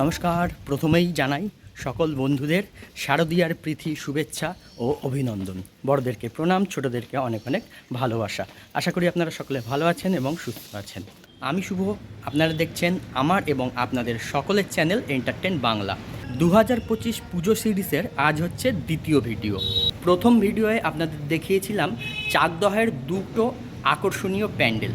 নমস্কার, প্রথমেই জানাই সকল বন্ধুদের শারদীয়ার প্রীতি, শুভেচ্ছা ও অভিনন্দন। বড়দেরকে প্রণাম, ছোটদেরকে অনেক অনেক ভালোবাসা। আশা করি আপনারা সকলে ভালো আছেন এবং সুস্থ আছেন। আমি শুভ, আপনারা দেখছেন আমার এবং আপনাদের সকলের চ্যানেল এন্টারটেন বাংলা দু হাজার পঁচিশ পুজো সিরিজের আজ হচ্ছে দ্বিতীয় ভিডিও। প্রথম ভিডিওয়ে আপনাদের দেখিয়েছিলাম চাকদহের দুটো আকর্ষণীয় প্যান্ডেল।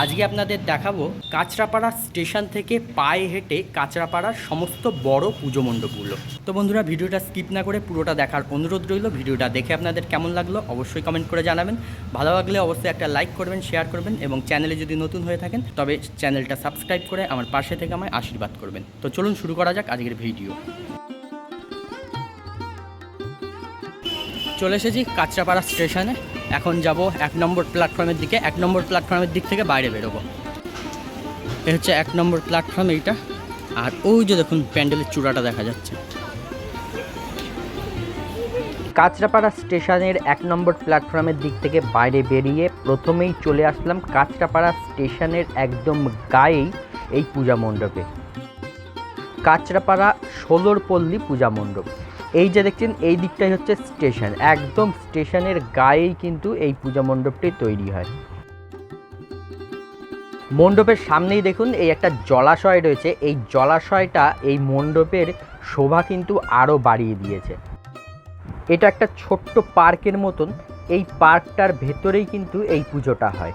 আজকে আপনাদের দেখাবো কাঁচরাপাড়া স্টেশন থেকে পায়ে হেঁটে কাঁচরাপাড়ার সমস্ত বড় পুজো মণ্ডপগুলো। তো বন্ধুরা, ভিডিওটা স্কিপ না করে পুরোটা দেখার অনুরোধ রইল। ভিডিওটা দেখে আপনাদের কেমন লাগল অবশ্যই কমেন্ট করে জানাবেন। ভালো লাগলে অবশ্যই একটা লাইক করবেন, শেয়ার করবেন এবং চ্যানেলে যদি নতুন হয়ে থাকেন, তবে চ্যানেলটা সাবস্ক্রাইব করে আমার পাশে থেকে আমায় আশীর্বাদ করবেন। তো চলুন শুরু করা যাক আজকের ভিডিও। চলে এসেছি কাঁচরাপাড়া স্টেশনে। এখন যাব এক নম্বর প্ল্যাটফর্মের দিকে, এক নম্বর প্ল্যাটফর্মের দিক থেকে বাইরে বেরোবো। এ হচ্ছে এক নম্বর প্ল্যাটফর্ম এইটা। আর ওই যে দেখুন, প্যান্ডেলের চূড়াটা দেখা যাচ্ছে। কাঁচরাপাড়া স্টেশনের এক নম্বর প্ল্যাটফর্মের দিক থেকে বাইরে বেরিয়ে প্রথমেই চলে আসলাম কাঁচরাপাড়া স্টেশনের একদম গায়েই এই পূজা মণ্ডপে। কাঁচরাপাড়া ষোলোর পল্লী পূজা মণ্ডপ। এই যে দেখছেন, এই দিকটাই হচ্ছে স্টেশন। একদম স্টেশনের গায়েই কিন্তু এই পূজা মণ্ডপটি তৈরি হয়। মণ্ডপের সামনেই দেখুন, এই একটা জলাশয় রয়েছে। এই জলাশয়টা, এই মণ্ডপের শোভা কিন্তু আরও বাড়িয়ে দিয়েছে। এটা একটা ছোট্ট পার্কের মতন। এই পার্কটার ভেতরেই কিন্তু এই পুজোটা হয়।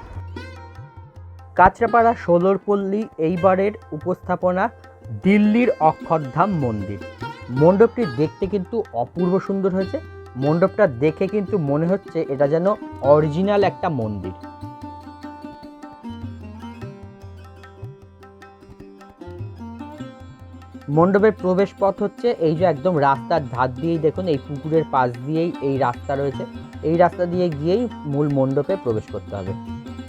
কাঁচরাপাড়া ষোলোর পল্লী এইবারের উপস্থাপনা দিল্লির অক্ষরধাম মন্দির। মণ্ডপটি দেখতে কিন্তু অপূর্ব সুন্দর হয়েছে। মণ্ডপটা দেখে কিন্তু মনে হচ্ছে এটা যেন অরিজিনাল একটা মন্দির। মণ্ডপের প্রবেশ পথ হচ্ছে এই যে একদম রাস্তার ধার দিয়েই দেখুন, এই পুকুরের পাশ দিয়েই এই রাস্তা রয়েছে। এই রাস্তা দিয়ে গিয়েই মূল মণ্ডপে প্রবেশ করতে হবে।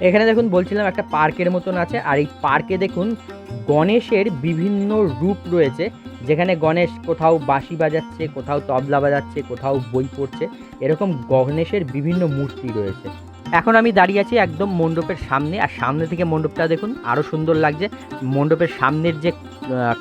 এখানে দেখুন বলছিলাম একটা পার্কের মতন আছে, আর এই পার্কে দেখুন গণেশের বিভিন্ন রূপ রয়েছে। যেখানে গণেশ কোথাও বাঁশি বাজাচ্ছে, কোথাও তবলা বাজাচ্ছে, কোথাও বই পড়ছে, এরকম গণেশের বিভিন্ন মূর্তি রয়েছে। এখন আমি দাঁড়িয়ে আছি একদম মণ্ডপের সামনে, আর সামনে থেকে মণ্ডপটা দেখুন আরও সুন্দর লাগছে। মণ্ডপের সামনের যে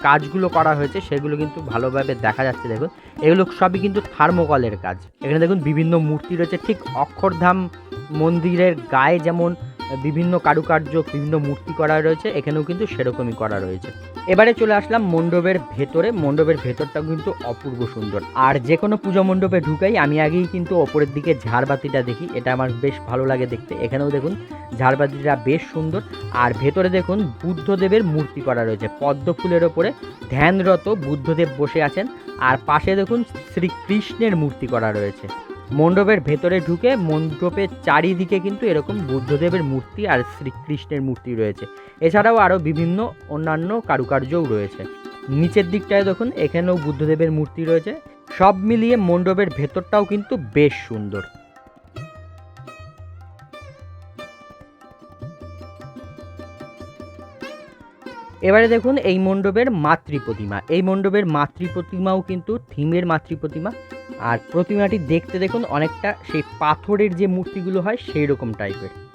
কাজগুলো করা হয়েছে, সেগুলো কিন্তু ভালোভাবে দেখা যাচ্ছে, দেখুন। এগুলো সবই কিন্তু থার্মোকলের কাজ। এখানে দেখুন, বিভিন্ন মূর্তি রয়েছে। ঠিক অক্ষরধাম মন্দিরের গায়ে যেমন বিভিন্ন কারুকার্য, বিভিন্ন মূর্তি করা রয়েছে, এখানেও কিন্তু সেরকমই করা রয়েছে। এবারে চলে আসলাম মণ্ডপের ভেতরে। মণ্ডপের ভেতরটা কিন্তু অপূর্ব সুন্দর। আর যে কোনো পুজো মণ্ডপে ঢুকাই, আমি আগেই কিন্তু ওপরের দিকে ঝাড়বাতিটা দেখি। এটা আমার বেশ ভালো লাগে দেখতে। এখানেও দেখুন, ঝাড়বাতিটা বেশ সুন্দর। আর ভেতরে দেখুন, বুদ্ধদেবের মূর্তি করা রয়েছে। পদ্ম ফুলের ওপরে ধ্যানরত বুদ্ধদেব বসে আছেন। আর পাশে দেখুন, শ্রীকৃষ্ণের মূর্তি করা রয়েছে। মণ্ডপের ভেতরে ঢুকে মণ্ডপের চারিদিকে কিন্তু এরকম বুদ্ধদেবের মূর্তি আর শ্রীকৃষ্ণের মূর্তি রয়েছে। এছাড়াও আরও বিভিন্ন অন্যান্য কারুকার্যও রয়েছে। নিচের দিকটায় দেখুন, এখানেও বুদ্ধদেবের মূর্তি রয়েছে। সব মিলিয়ে মণ্ডপের ভেতরটাও কিন্তু বেশ সুন্দর। এবারে দেখুন, এই মণ্ডপের মাতৃ প্রতিমা এই মণ্ডপের মাতৃ প্রতিমাও কিন্তু থিমের মাতৃ প্রতিমা আর প্রতিমাটি দেখতে দেখুন অনেকটা সেই পাথরের যে মূর্তিগুলো হয় সেই রকম টাইপের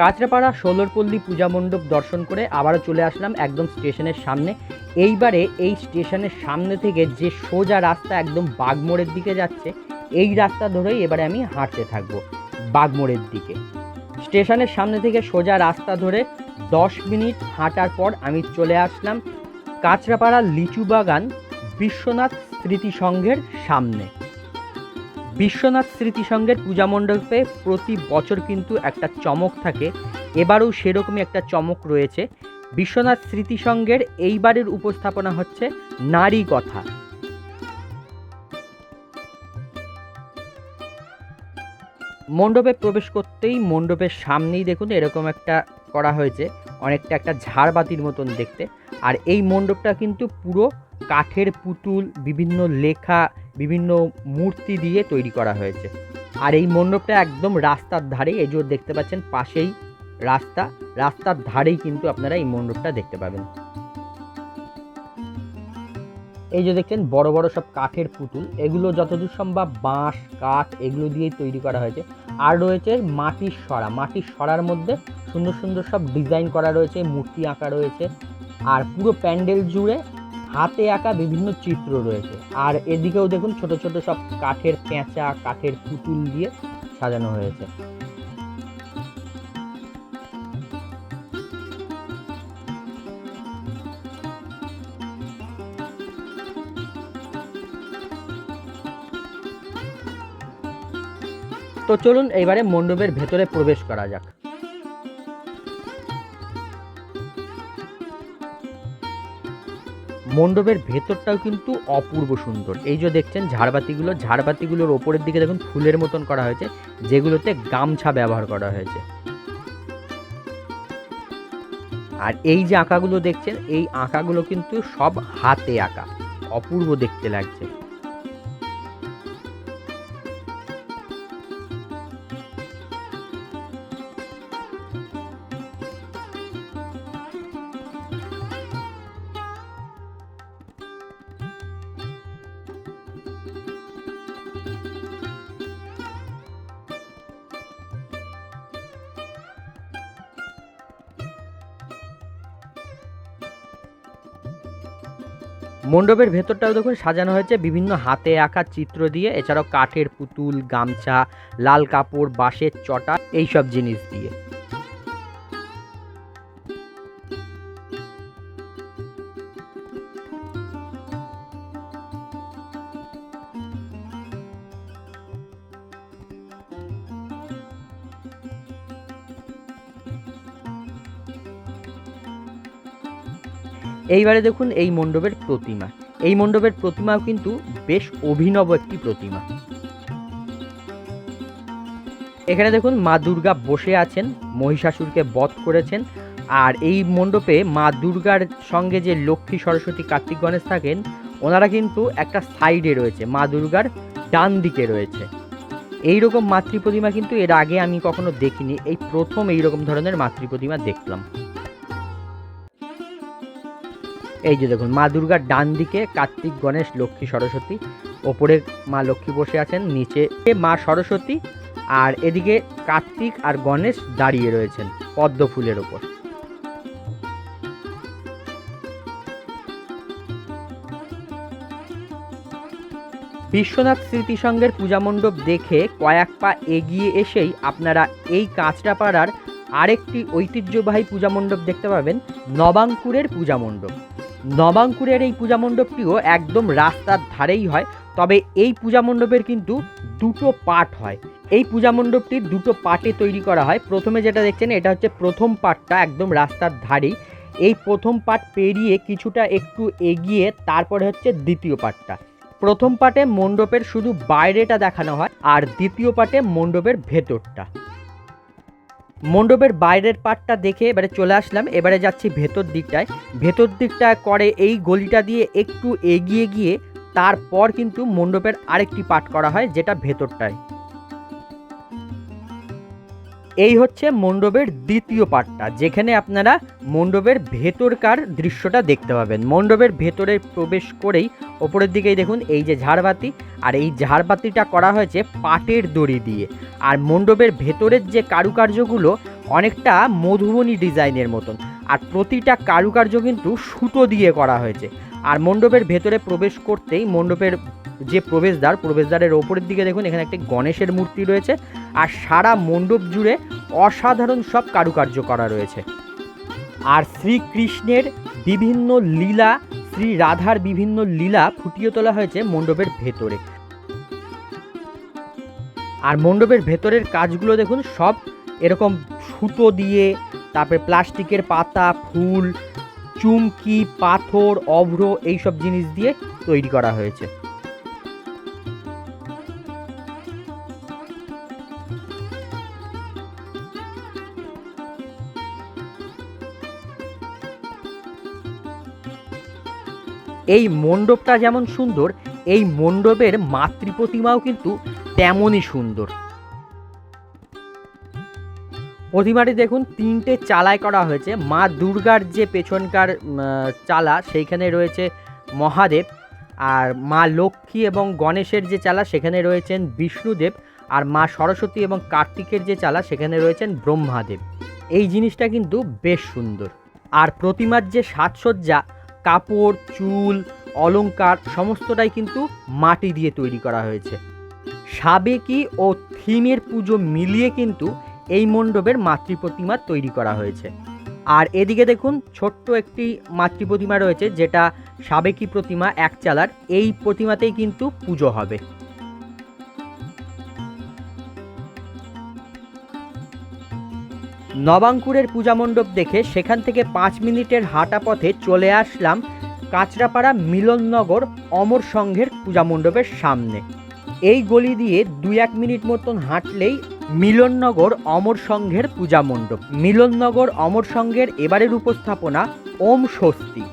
কাঁচরাপাড়া ষোলরপল্লী পূজা মণ্ডপ দর্শন করে আবারও চলে আসলাম একদম স্টেশনের সামনে। এইবারে এই স্টেশনের সামনে থেকে যে সোজা রাস্তা একদম বাগমোড়ের দিকে যাচ্ছে, এই রাস্তা ধরেই এবারে আমি হাঁটতে থাকব বাগমোড়ের দিকে। স্টেশনের সামনে থেকে সোজা রাস্তা ধরে দশ মিনিট হাঁটার পর আমি চলে আসলাম কাঁচরাপাড়া লিচু বাগান বিশ্বনাথ স্মৃতি সংঘের সামনে। বিশ্বনাথ স্মৃতিসংঘের পূজা মণ্ডপে প্রতি বছর কিন্তু একটা চমক থাকে। এবারেও সেরকমই একটা চমক রয়েছে। বিশ্বনাথ স্মৃতিসংঘের এইবারের উপস্থাপনা হচ্ছে নারী কথা। মণ্ডপে প্রবেশ করতেই মণ্ডপের সামনেই দেখুন এরকম একটা করা হয়েছে। অনেকটা একটা ঝাড়বাতির মতন দেখতে। আর এই মণ্ডপটা কিন্তু পুরো কাঠের পুতুল, বিভিন্ন লেখা, বিভিন্ন মূর্তি দিয়ে তৈরি করা হয়েছে। আর এই মণ্ডপটা একদম রাস্তার ধারে, এই যে দেখতে পাচ্ছেন, পাশেই রাস্তা। রাস্তার ধারেই কিন্তু আপনারা এই মণ্ডপটা দেখতে পাবেন। এই যে দেখছেন, বড় বড় সব কাঠের পুতুল। এগুলো যতদূর সম্ভব বাঁশ, কাঠ, এগুলো দিয়েই তৈরি করা হয়েছে। আর রয়েছে মাটির সরা মাটির সরার মধ্যে সুন্দর সুন্দর সব ডিজাইন করা রয়েছে, মূর্তি আঁকা রয়েছে। আর পুরো প্যান্ডেল জুড়ে হাতে আঁকা বিভিন্ন চিত্র রয়েছে। আর এদিকেও দেখুন ছোট ছোট সব কাঠের পেঁচা, কাঠের পুতুল দিয়ে সাজানো হয়েছে। তো চলুন এবারে মণ্ডপের ভেতরে প্রবেশ করা যাক। মণ্ডপের ভেতরটাও কিন্তু অপূর্ব সুন্দর। এই যে দেখছেন, ঝাড়বাতিগুলো, ঝাড়বাতিগুলোর ওপরের দিকে দেখুন, ফুলের মতন করা হয়েছে, যেগুলোতে গামছা ব্যবহার করা হয়েছে। আর এই যে আঁকাগুলো দেখছেন, এই আঁকাগুলো কিন্তু সব হাতে আঁকা। অপূর্ব দেখতে লাগছে। মণ্ডপের ভেতরটাও দেখুন, সাজানো হয়েছে। বিভিন্ন হাতে আঁকা চিত্র দিয়ে, এছাড়াও কাঠের পুতুল, গামছা, লাল কাপড়, বাঁশের চটা, এইসব জিনিস দিয়ে। এইবারে দেখুন এই মণ্ডপের প্রতিমা। এই মণ্ডপের প্রতিমাও কিন্তু বেশ অভিনব একটি প্রতিমা। এখানে দেখুন মা দুর্গা বসে আছেন, মহিষাসুরকে বধ করেছেন, আর এই মণ্ডপে মা দুর্গার সঙ্গে যে লক্ষ্মী, সরস্বতী, কার্তিক গণেশ থাকেন, ওনারা কিন্তু একটা সাইডে রয়েছে, মা দুর্গার ডান দিকে রয়েছে। এই রকম মাতৃ প্রতিমা কিন্তু এর আগে আমি কখনো দেখিনি, এই প্রথম এই রকম ধরনের মাতৃ প্রতিমা দেখলাম। এই যে দেখুন, মা দুর্গার ডান দিকে কার্তিক, গণেশ, লক্ষ্মী, সরস্বতী। ওপরে মা লক্ষ্মী বসে আছেন, নিচে মা সরস্বতী। আর এদিকে কার্তিক আর গণেশ দাঁড়িয়ে রয়েছেন পদ্ম ফুলের ওপর। বিশ্বনাথ স্মৃতিসংঘের পূজা মণ্ডপ দেখে কয়েক পা এগিয়ে এসেই আপনারা এই কাঁচরাপাড়ার আরেকটি ঐতিহ্যবাহী পূজা মণ্ডপ দেখতে পাবেন, নবাঙ্কুরের পূজা মণ্ডপ। নবাঙ্কুরের এই পূজা মণ্ডপটিও একদম রাস্তার ধারেই হয়, তবে এই পূজা মণ্ডপের কিন্তু দুটো পার্ট হয়। এই পূজা মণ্ডপটির দুটো পার্টে তৈরি করা হয়। প্রথমে যেটা দেখছেন, এটা হচ্ছে প্রথম পার্টটা একদম রাস্তার ধারেই। এই প্রথম পার্ট পেরিয়ে কিছুটা একটু এগিয়ে তারপরে হচ্ছে দ্বিতীয় পার্টটা প্রথম পার্টে মণ্ডপের শুধু বাইরেটা দেখানো হয় আর দ্বিতীয় পার্টে মণ্ডপের ভেতরটা। মণ্ডপের বাইরের পার্টটা দেখে এবারে চলে আসলাম। এবারে যাচ্ছি ভেতর দিকটায়। ভেতর দিকটা করে এই গলিটা দিয়ে একটু এগিয়ে গিয়ে তারপর কিন্তু মণ্ডপের আরেকটি পাঠ করা হয়, যেটা ভেতরটায়। এই হচ্ছে মণ্ডপের দ্বিতীয় পার্টটা যেখানে আপনারা মণ্ডপের ভেতরকার দৃশ্যটা দেখতে পাবেন। মণ্ডপের ভেতরে প্রবেশ করেই ওপরের দিকেই দেখুন, এই যে ঝাড়বাতি, আর এই ঝাড়বাতিটা করা হয়েছে পাটের দড়ি দিয়ে। আর মণ্ডপের ভেতরের যে কারুকার্যগুলো অনেকটা মধুবনী ডিজাইনের মতন, আর প্রতিটা কারুকার্য কিন্তু সুতো দিয়ে করা হয়েছে। আর মণ্ডপের ভেতরে প্রবেশ করতেই মণ্ডপের যে প্রবেশদ্বার, প্রবেশদ্বারের ওপরের দিকে দেখুন, এখানে একটি গণেশের মূর্তি রয়েছে আর সারা মণ্ডপ জুড়ে অসাধারণ সব কারুকার্য করা রয়েছে। আর শ্রীকৃষ্ণের বিভিন্ন লীলা, শ্রী রাধার বিভিন্ন লীলা ফুটিয়ে তোলা হয়েছে মণ্ডপের ভেতরে। আর মণ্ডপের ভেতরের কাজগুলো দেখুন, সব এরকম সুতো দিয়ে, তারপরে প্লাস্টিকের পাতা, ফুল, চুমকি, পাথর, অভ্র, এইসব জিনিস দিয়ে তৈরি করা হয়েছে। এই মণ্ডপটা যেমন সুন্দর, এই মণ্ডপের মাতৃ প্রতিমাও কিন্তু তেমনই সুন্দর। প্রতিমাটি দেখুন, তিনটে চালায় করা হয়েছে। মা দুর্গার যে পেছনকার চালা, সেইখানে রয়েছে মহাদেব। আর মা লক্ষ্মী এবং গণেশের যে চালা, সেখানে রয়েছেন বিষ্ণুদেব। আর মা সরস্বতী এবং কার্তিকের যে চালা, সেখানে রয়েছেন ব্রহ্মাদেব। এই জিনিসটা কিন্তু বেশ সুন্দর। আর প্রতিমার যে সাজসজ্জা কাপড়, চুল অলঙ্কার সমস্তটাই কিন্তু মাটি দিয়ে তৈরি করা হয়েছে। সাবেকি ও থিমের পুজো মিলিয়ে কিন্তু এই মণ্ডপের মাতৃ প্রতিমা তৈরি করা হয়েছে। আর এদিকে দেখুন, ছোট্ট একটি মাতৃ প্রতিমা রয়েছে, যেটা সাবেকি প্রতিমা এক চালার। এই প্রতিমাতেই কিন্তু পুজো হবে। নবাঙ্কুরের পূজা মণ্ডপ দেখে সেখান থেকে পাঁচ মিনিটের হাঁটা পথে চলে আসলাম কাঁচরাপাড়া মিলননগর অমর সংঘের পূজা মণ্ডপের সামনে। এই গলি দিয়ে দুই এক মিনিট মতন হাঁটলেই মিলননগর অমর সংঘের পূজা মণ্ডপ। মিলননগর অমর সংঘের এবারের উপস্থাপনা ওম স্বস্তি।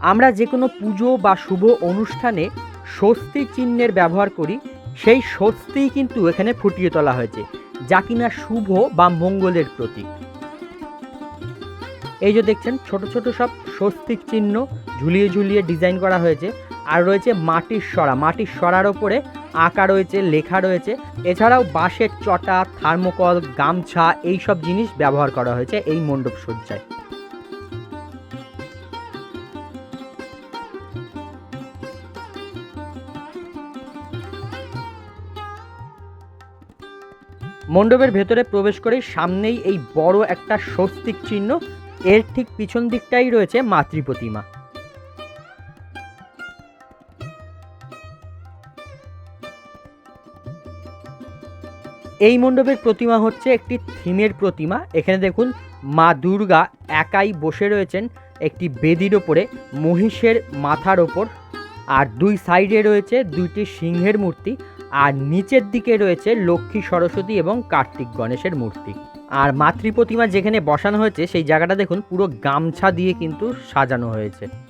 আমরা যে কোনো পুজো বা শুভ অনুষ্ঠানে স্বস্তি চিহ্নের ব্যবহার করি সেই স্বস্তিই কিন্তু এখানে ফুটিয়ে তোলা হয়েছে, যা কিনা শুভ বা মঙ্গলের প্রতীক। এই যে দেখছেন, ছোট ছোট সব স্বস্তিক চিহ্ন ঝুলিয়ে ঝুলিয়ে ডিজাইন করা হয়েছে, আর রয়েছে মাটির সরা। মাটির সরার ওপরে আঁকা রয়েছে, লেখা রয়েছে। এছাড়াও বাঁশের চটা, থার্মোকল, গামছা এই সব জিনিস ব্যবহার করা হয়েছে এই মণ্ডপ সজ্জায়। মণ্ডপের ভেতরে প্রবেশ করেই সামনেই এই বড় একটা স্বস্তিক চিহ্ন। এর ঠিক পিছন দিকটাই রয়েছে মাতৃ প্রতিমা। এই মণ্ডপের প্রতিমা হচ্ছে একটি থিমের প্রতিমা। এখানে দেখুন, মা দুর্গা একাই বসে রয়েছেন একটি বেদির ওপরে, মহিষের মাথার ওপর। আর দুই সাইডে রয়েছে দুইটি সিংহের মূর্তি। আর নিচের দিকে রয়েছে লক্ষ্মী সরস্বতী এবং কার্তিক গণেশের মূর্তি। আর মাতৃ প্রতিমা যেখানে বসানো হয়েছে, সেই জায়গাটা দেখুন, পুরো গামছা দিয়ে কিন্তু সাজানো হয়েছে।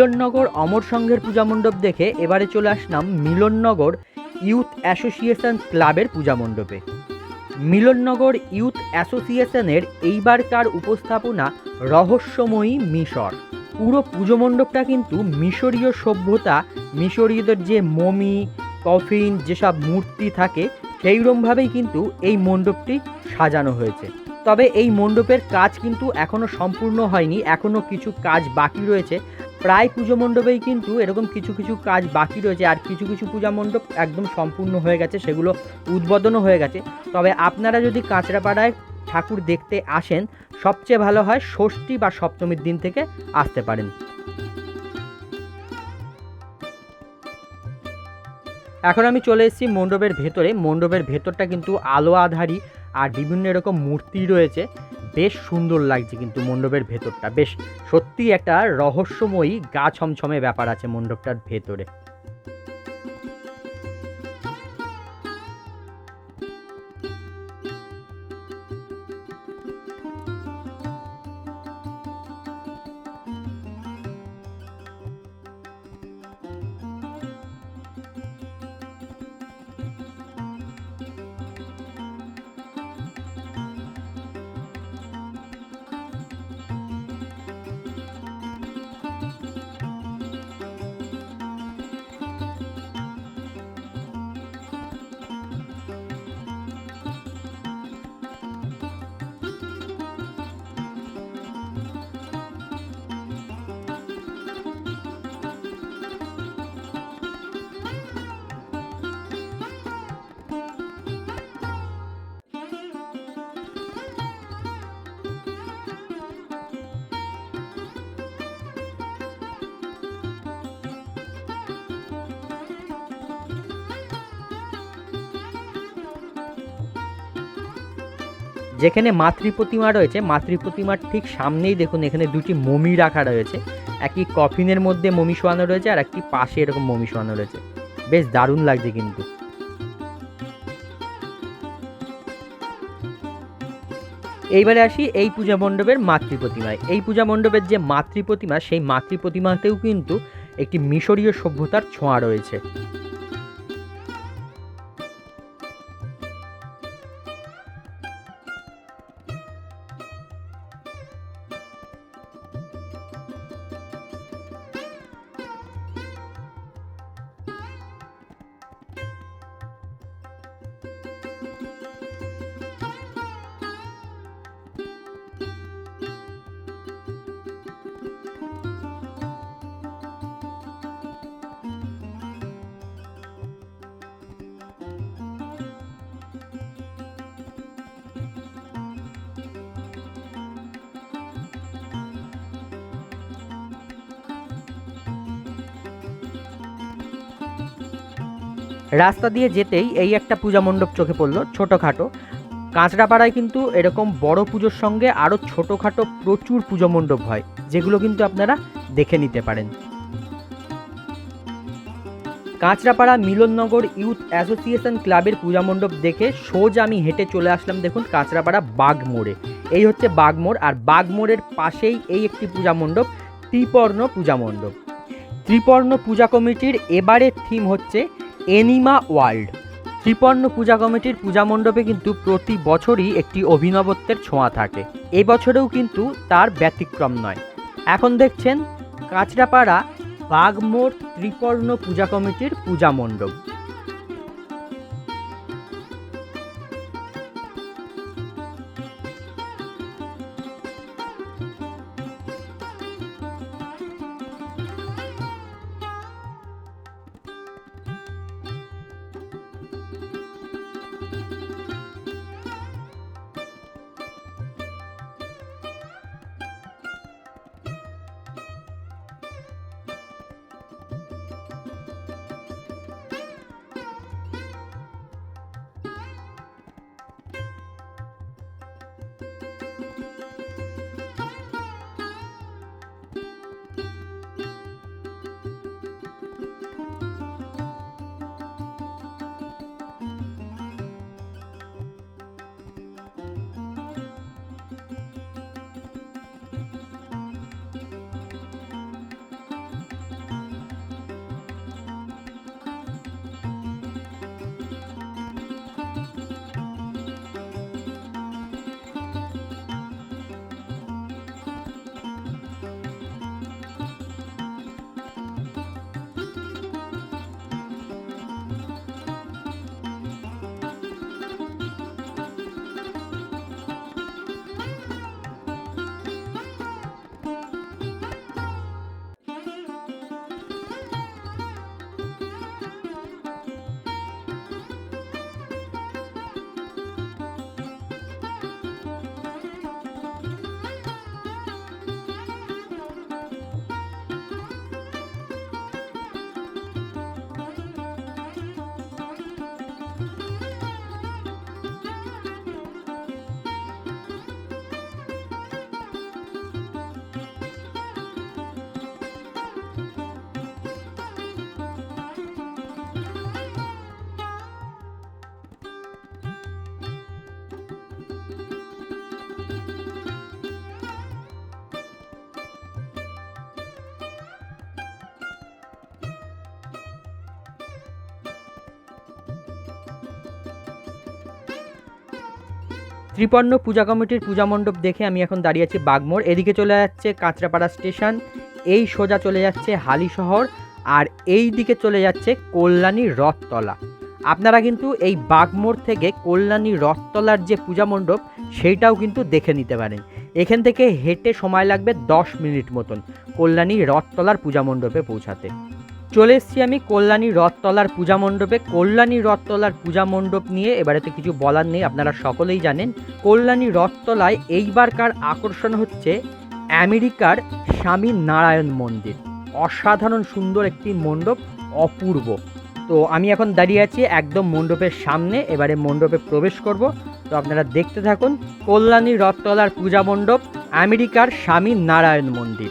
মিলননগর অমর সংঘের পূজা মণ্ডপ দেখে এবারে চলে আসলাম মিলননগর ইউথ অ্যাসোসিয়েশন ক্লাবের পূজা মণ্ডপে। মিলননগর ইউথ অ্যাসোসিয়েশনের এইবারকার উপস্থাপনা রহস্যময়ী মিশর। পুরো পুজো মণ্ডপটা কিন্তু মিশরীয় সভ্যতা, মিশরীয়দের যে মমি, কফিন যেসব মূর্তি থাকে সেইরকমভাবেই কিন্তু এই মণ্ডপটি সাজানো হয়েছে। তবে এই মণ্ডপের কাজ কিন্তু এখনও সম্পূর্ণ হয়নি এখনও কিছু কাজ বাকি রয়েছে। প্রায় পুজো মণ্ডপেই কিন্তু এরকম কিছু কিছু কাজ বাকি রয়েছে আর কিছু কিছু পূজা মণ্ডপ একদম সম্পূর্ণ হয়ে গেছে, সেগুলো উদ্বোধনও হয়ে গেছে। তবে আপনারা যদি কাঁচরাপাড়ায় ঠাকুর দেখতে আসেন, সবচেয়ে ভালো হয় ষষ্ঠী বা সপ্তমীর দিন থেকে আসতে পারেন। এখন আমি চলে এসেছি মণ্ডপের ভেতরে। মণ্ডপের ভেতরটা কিন্তু আলো আধারি আর বিভিন্ন এরকম মূর্তি রয়েছে। বেশ সুন্দর লাগছে কিন্তু মণ্ডপের ভেতরটা। বেশ সত্যি একটা রহস্যময়ী গা ছমছমে ব্যাপার আছে মণ্ডপটার ভেতরে। যেখানে মাতৃ প্রতিমা রয়েছে, মাতৃ প্রতিমার ঠিক সামনেই দেখুন এখানে দুটি মমি রাখা রয়েছে। একটি কফিনের মধ্যে মমি শোয়ানো রয়েছে আর একটি পাশে এরকম মমি শোয়ানো রয়েছে। বেশ দারুণ লাগছে কিন্তু। এইবারে আসি এই পূজা মণ্ডপের মাতৃ প্রতিমায়। এই পূজা মণ্ডপের যে মাতৃ প্রতিমা, সেই মাতৃ প্রতিমাতেও কিন্তু একটি মিশরীয় সভ্যতার ছোঁয়া রয়েছে। রাস্তা দিয়ে যেতেই এই একটা পূজা মণ্ডপ চোখে পড়ল, ছোটোখাটো। কাঁচরাপাড়ায় কিন্তু এরকম বড় পুজোর সঙ্গে আরও ছোটোখাটো প্রচুর পুজো মণ্ডপ হয়, যেগুলো কিন্তু আপনারা দেখে নিতে পারেন। কাঁচরাপাড়া মিলননগর ইউথ অ্যাসোসিয়েশন ক্লাবের পূজা মণ্ডপ দেখে সোজা আমি হেঁটে চলে আসলাম দেখুন কাঁচরাপাড়া বাগমোড়ে। এই হচ্ছে বাগমোড়, আর বাগমোড়ের পাশেই এই একটি পূজা মণ্ডপ, ত্রিপর্ণ পূজা মণ্ডপ। ত্রিপর্ণ পূজা কমিটির এবারের থিম হচ্ছে এনিমা ওয়ার্ল্ড ত্রিপর্ণ পূজা কমিটির পূজা মণ্ডপে কিন্তু প্রতি বছরই একটি অভিনবত্বের ছোঁয়া থাকে। এবছরেও কিন্তু তার ব্যতিক্রম নয়। এখন দেখছেন, কাঁচরাপাড়া বাগমোড় ত্রিপর্ণ পূজা কমিটির পূজা মণ্ডপ। ত্রিপর্ণ পূজা কমিটির পূজা মণ্ডপ দেখে আমি এখন দাঁড়িয়ে আছি বাগমোড়। এদিকে চলে যাচ্ছে কাঁচরাপাড়া স্টেশন, এই সোজা চলে যাচ্ছে হালি শহর, আর এই দিকে চলে যাচ্ছে কল্যাণী রথতলা। আপনারা কিন্তু এই বাগমোড় থেকে কল্যাণী রথতলার যে পূজা মণ্ডপ সেইটাও কিন্তু দেখে নিতে পারেন। এখান থেকে হেঁটে সময় লাগবে দশ মিনিট মতন কল্যাণী রথতলার পূজা মণ্ডপে পৌঁছাতে। চলে এসেছি আমি কল্যাণী রথতলার পূজা মণ্ডপে। কল্যাণী রথতলার পূজা মণ্ডপ নিয়ে এবারে তো কিছু বলার নেই, আপনারা সকলেই জানেন। কল্যাণী রথতলায় এইবারকার আকর্ষণ হচ্ছে আমেরিকার স্বামী নারায়ণ মন্দির। অসাধারণ সুন্দর একটি মণ্ডপ, অপূর্ব। তো আমি এখন দাঁড়িয়ে আছি একদম মণ্ডপের সামনে, এবারে মণ্ডপে প্রবেশ করব। তো আপনারা দেখতে থাকুন, কল্যাণী রথতলার পূজা মণ্ডপ, আমেরিকার স্বামী নারায়ণ মন্দির।